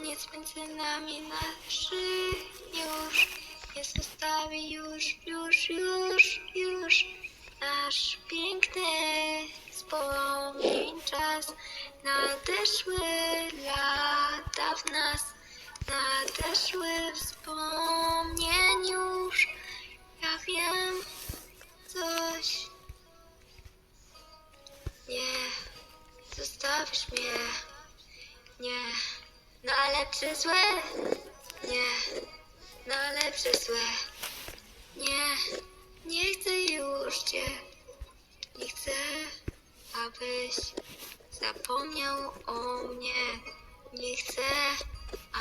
między nami należy już. Nie zostawi już, już, już, już. Nasz piękny wspomnień czas. Nadeszły lata w nas. Nadeszły wspomnień już. Ja wiem coś. Nie, zostawisz mnie. Nie, na lepsze złe. Nie, na lepsze złe. Nie, nie chcę już cię. Nie chcę, abyś zapomniał o mnie. Nie chcę,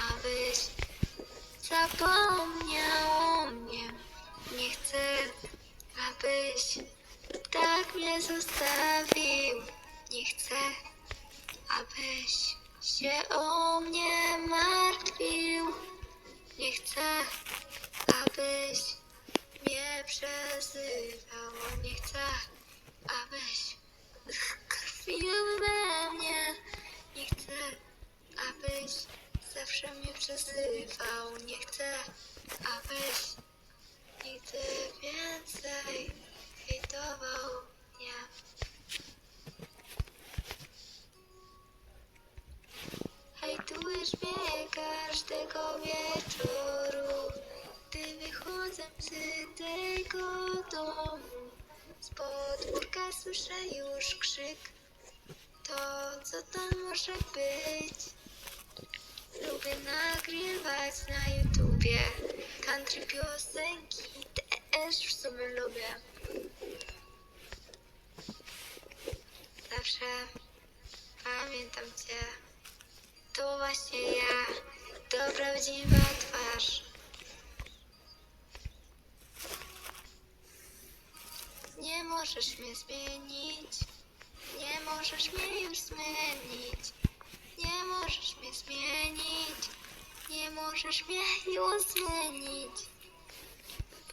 abyś zapomniał o mnie. Nie chcę, abyś tak mnie zostawił. Nie chcę, się o mnie martwił. Nie chcę, abyś mnie przezywał. Nie chcę, abyś krwił we mnie. Nie chcę, abyś zawsze mnie przezywał. Nie chcę, abyś każdego wieczoru, gdy wychodzę z tego domu. Z podwórka słyszę już krzyk, to co tam może być? Lubię nagrywać na YouTubie country piosenki, też w sumie lubię. Zawsze pamiętam Cię. To właśnie ja, prawdziwa twarz. Nie możesz mnie zmienić, nie możesz mnie już zmienić, nie możesz mnie zmienić, nie możesz mnie już zmienić.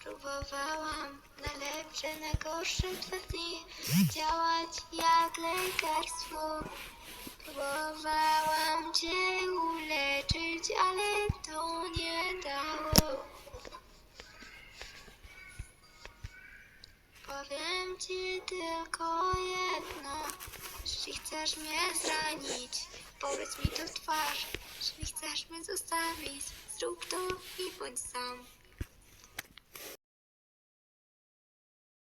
Próbowałam na lepsze, na gorsze dwa dni działać jak lekarstwo. Próbowałam cię uleczyć, ale Powiem ci tylko jedno. Jeśli chcesz mnie zranić, powiedz mi to w twarz. Jeśli chcesz mnie zostawić, zrób to i bądź sam.